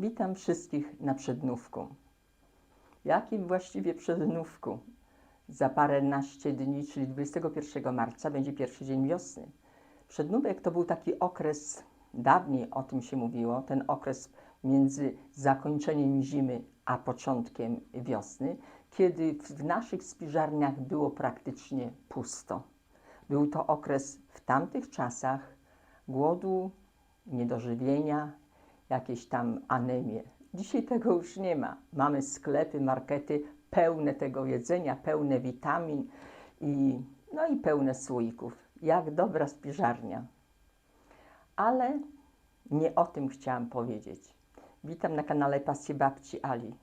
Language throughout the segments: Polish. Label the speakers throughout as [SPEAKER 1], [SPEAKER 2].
[SPEAKER 1] Witam wszystkich na przednówku. Jakim właściwie przednówku? Za paręnaście dni, czyli 21 marca, będzie pierwszy dzień wiosny. Przednówek to był taki okres, dawniej o tym się mówiło, ten okres między zakończeniem zimy a początkiem wiosny, kiedy w naszych spiżarniach było praktycznie pusto. Był to okres w tamtych czasach głodu, niedożywienia, jakieś tam anemie. Dzisiaj tego już nie ma. Mamy sklepy, markety pełne tego jedzenia, pełne witamin i, no i pełne słoików. Jak dobra spiżarnia. Ale nie o tym chciałam powiedzieć. Witam na kanale Pasji Babci Ali.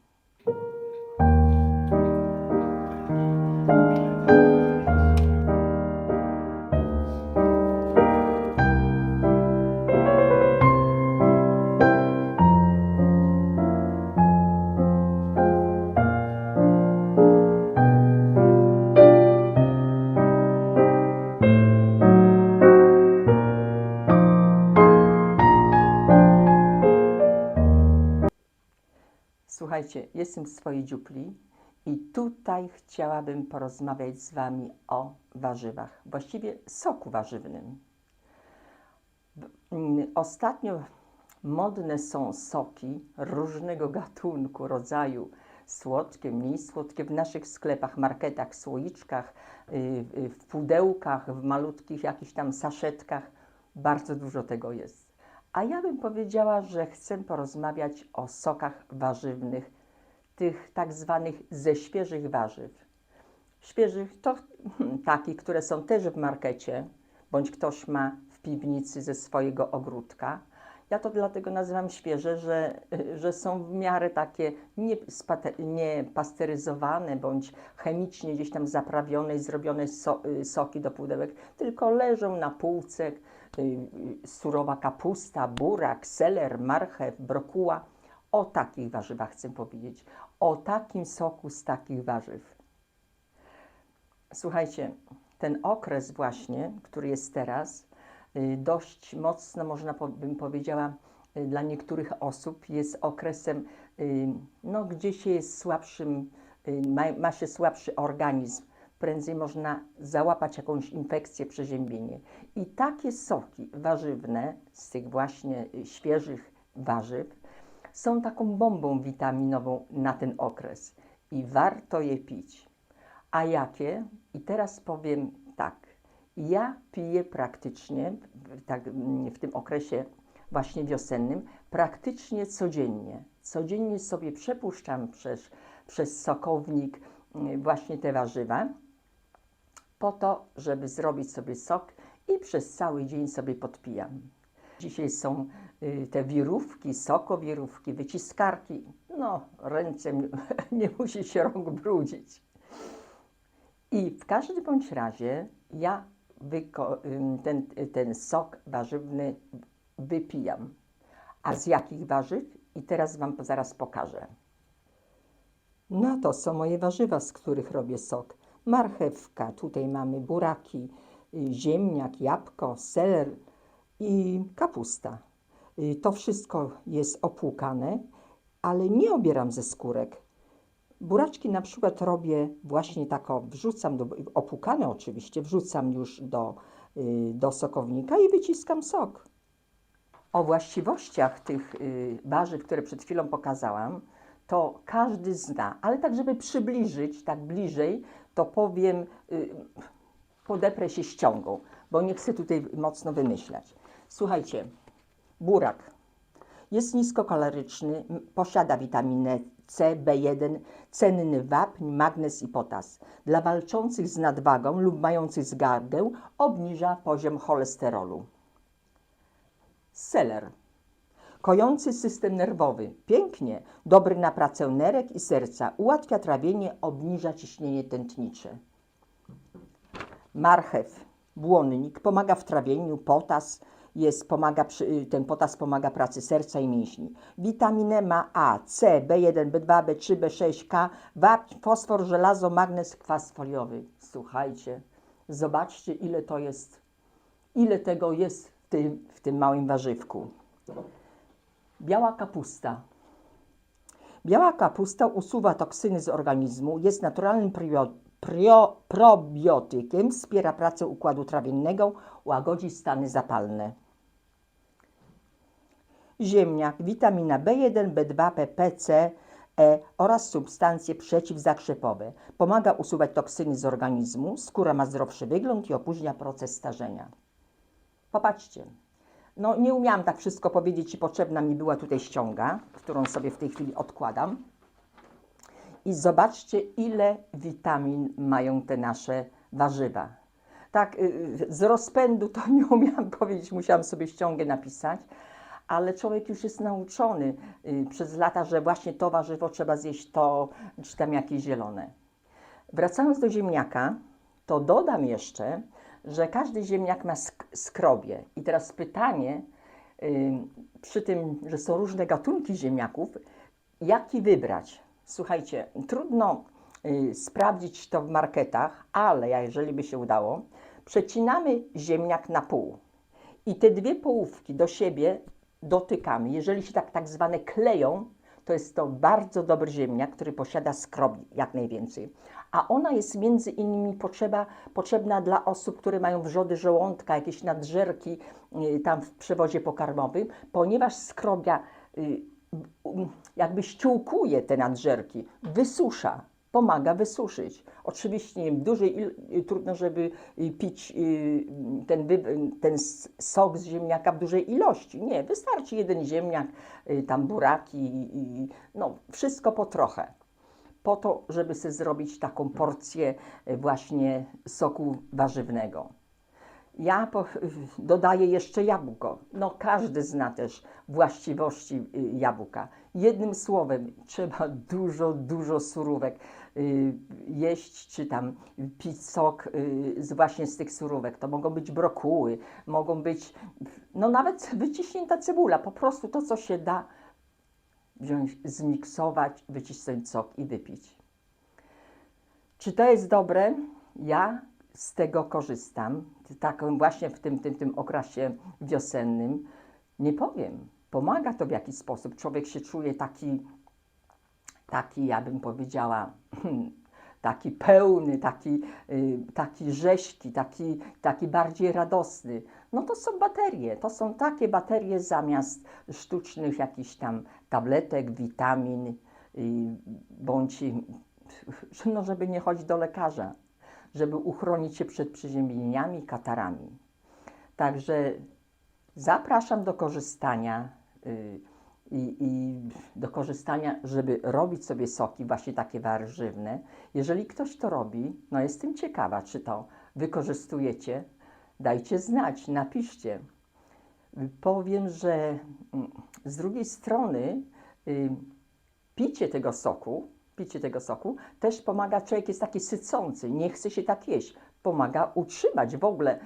[SPEAKER 1] Słuchajcie, jestem w swojej dziupli i tutaj chciałabym porozmawiać z Wami o warzywach, właściwie soku warzywnym. Ostatnio modne są soki różnego gatunku, rodzaju, słodkie, mniej słodkie, w naszych sklepach, marketach, słoiczkach, y, y, w pudełkach, w malutkich jakichś tam saszetkach. Bardzo dużo tego jest. A ja bym powiedziała, że chcę porozmawiać o sokach warzywnych, tych tak zwanych ze świeżych warzyw. Świeżych to takich, które są też w markecie, bądź ktoś ma w piwnicy ze swojego ogródka. Ja to dlatego nazywam świeże, że, że są w miarę takie nie, spate- nie pasteryzowane bądź chemicznie gdzieś tam zaprawione i zrobione so, y, soki do pudełek, tylko leżą na półce. Y, Surowa kapusta, burak, seler, marchew, brokuła. O takich warzywach chcę powiedzieć. O takim soku z takich warzyw. Słuchajcie, ten okres właśnie, który jest teraz, y, dość mocno, można bym powiedziała, y, dla niektórych osób jest okresem, no, gdzie się jest słabszym, ma, ma się słabszy organizm, prędzej można załapać jakąś infekcję, przeziębienie. I takie soki warzywne z tych właśnie y, świeżych warzyw są taką bombą witaminową na ten okres i warto je pić. A jakie? I teraz powiem tak. Ja piję praktycznie tak, mm, w tym okresie właśnie wiosennym, praktycznie codziennie. Codziennie sobie przepuszczam przez, przez sokownik mm, właśnie te warzywa, po to, żeby zrobić sobie sok i przez cały dzień sobie podpijam. Dzisiaj są y, te wirówki, sokowirówki, wyciskarki. No, ręce nie musi się rąk brudzić. I w każdym bądź razie ja ten, ten sok warzywny wypijam. A z jakich warzyw? I teraz Wam zaraz pokażę. No to są moje warzywa, z których robię sok. Marchewka, tutaj mamy buraki, y, ziemniak, jabłko, seler i kapusta. Y, To wszystko jest opłukane, ale nie obieram ze skórek. Buraczki na przykład robię właśnie tak, o, wrzucam, do, opłukane oczywiście, wrzucam już do, y, do sokownika i wyciskam sok. O właściwościach tych warzyw, które przed chwilą pokazałam, to każdy zna, ale tak, żeby przybliżyć tak bliżej, to powiem, y, podeprę się ściągą, bo nie chcę tutaj mocno wymyślać. Słuchajcie, burak jest niskokaloryczny, posiada witaminę C, B1, cenny wapń, magnez i potas. Dla walczących z nadwagą lub mających zgardę obniża poziom cholesterolu. Seler. Kojący system nerwowy. Pięknie. Dobry na pracę nerek i serca. Ułatwia trawienie, obniża ciśnienie tętnicze. Marchew, błonnik, pomaga w trawieniu, potas jest, pomaga, y, ten potas pomaga pracy serca i mięśni. Witaminę ma A, C, B1, B2, B3, B6, K, wapń, fosfor, żelazo, magnez, kwas foliowy. Słuchajcie, zobaczcie ile to jest, ile tego jest w tym, w tym małym warzywku. Biała kapusta. Biała kapusta usuwa toksyny z organizmu, jest naturalnym prio, prio, probiotykiem, wspiera pracę układu trawiennego, łagodzi stany zapalne. Ziemniak, witamina B1, B2, PP, C, E oraz substancje przeciwzakrzepowe. Pomaga usuwać toksyny z organizmu, skóra ma zdrowszy wygląd i opóźnia proces starzenia. Popatrzcie. No nie umiałam tak wszystko powiedzieć i potrzebna mi była tutaj ściąga, którą sobie w tej chwili odkładam. I zobaczcie, ile witamin mają te nasze warzywa. Tak, y, z rozpędu to nie umiałam powiedzieć, musiałam sobie ściągę napisać, ale człowiek już jest nauczony y, przez lata, że właśnie to warzywo trzeba zjeść to, czy tam jakieś zielone. Wracając do ziemniaka, to dodam jeszcze, że każdy ziemniak ma sk- skrobie. I teraz pytanie, y, przy tym, że są różne gatunki ziemniaków, jaki wybrać? Słuchajcie, trudno y, sprawdzić to w marketach, ale ja, jeżeli by się udało, przecinamy ziemniak na pół i te dwie połówki do siebie dotykamy. Jeżeli się tak, tak zwane kleją, to jest to bardzo dobry ziemniak, który posiada skrobi jak najwięcej. A ona jest między innymi potrzeba, potrzebna dla osób, które mają wrzody żołądka, jakieś nadżerki y, tam w przewozie pokarmowym, ponieważ skrobia y, jakby ściółkuje te nadżerki, wysusza, pomaga wysuszyć. Oczywiście wiem, dużej y, trudno, żeby y, pić y, ten, ten sok z ziemniaka w dużej ilości. Nie, wystarczy jeden ziemniak, tam buraki i, no, wszystko po trochę. Po to, żeby sobie zrobić taką porcję właśnie soku warzywnego. Ja dodaję jeszcze jabłko. No każdy zna też właściwości jabłka. Jednym słowem, trzeba dużo, dużo surówek jeść, czy tam pić sok y, z właśnie z tych surówek. To mogą być brokuły, mogą być, no nawet wyciśnięta cebula. Po prostu to, co się da wziąć, zmiksować, wycisnąć sok i wypić. Czy to jest dobre? Ja z tego korzystam, tak właśnie w tym, tym, tym okresie wiosennym. Nie powiem, pomaga to w jakiś sposób. Człowiek się czuje taki, taki ja bym powiedziała, taki pełny, taki, y, taki rześki, taki, taki bardziej radosny. No to są baterie, to są takie baterie zamiast sztucznych jakichś tam tabletek, witamin, y, bądź no, żeby nie chodzić do lekarza, żeby uchronić się przed przeziębieniami, katarami. Także zapraszam do korzystania y, i, i do korzystania, żeby robić sobie soki właśnie takie warzywne. Jeżeli ktoś to robi, no jestem ciekawa, czy to wykorzystujecie. Dajcie znać, napiszcie. Powiem, że mm, z drugiej strony y, picie tego soku, picie tego soku też pomaga, człowiek jest taki sycący, nie chce się tak jeść. Pomaga utrzymać w ogóle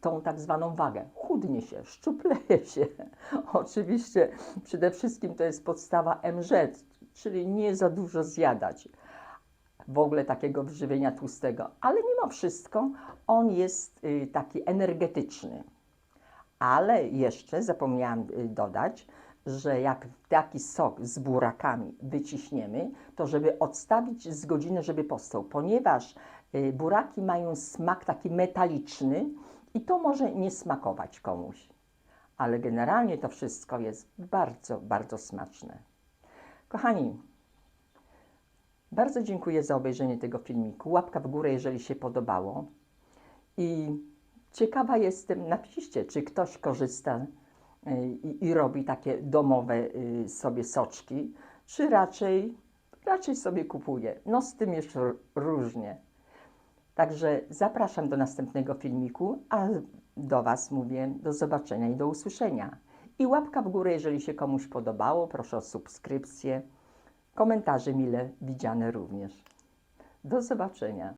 [SPEAKER 1] tą tak zwaną wagę. Chudnie się, szczupleje się. Oczywiście przede wszystkim to jest podstawa MZ, czyli nie za dużo zjadać w ogóle takiego wyżywienia tłustego. Ale mimo wszystko on jest y, taki energetyczny. Ale jeszcze zapomniałam y, dodać, że jak taki sok z burakami wyciśniemy, to żeby odstawić z godziny, żeby powstał, ponieważ buraki mają smak taki metaliczny i to może nie smakować komuś. Ale generalnie to wszystko jest bardzo, bardzo smaczne. Kochani, bardzo dziękuję za obejrzenie tego filmiku. Łapka w górę, jeżeli się podobało. I ciekawa jestem, napiszcie, czy ktoś korzysta y, i, i robi takie domowe y, sobie soczki, czy raczej, raczej sobie kupuje. No z tym jeszcze różnie. Także zapraszam do następnego filmiku, a do Was mówię do zobaczenia i do usłyszenia. I łapka w górę, jeżeli się komuś podobało, proszę o subskrypcję. Komentarze mile widziane również. Do zobaczenia.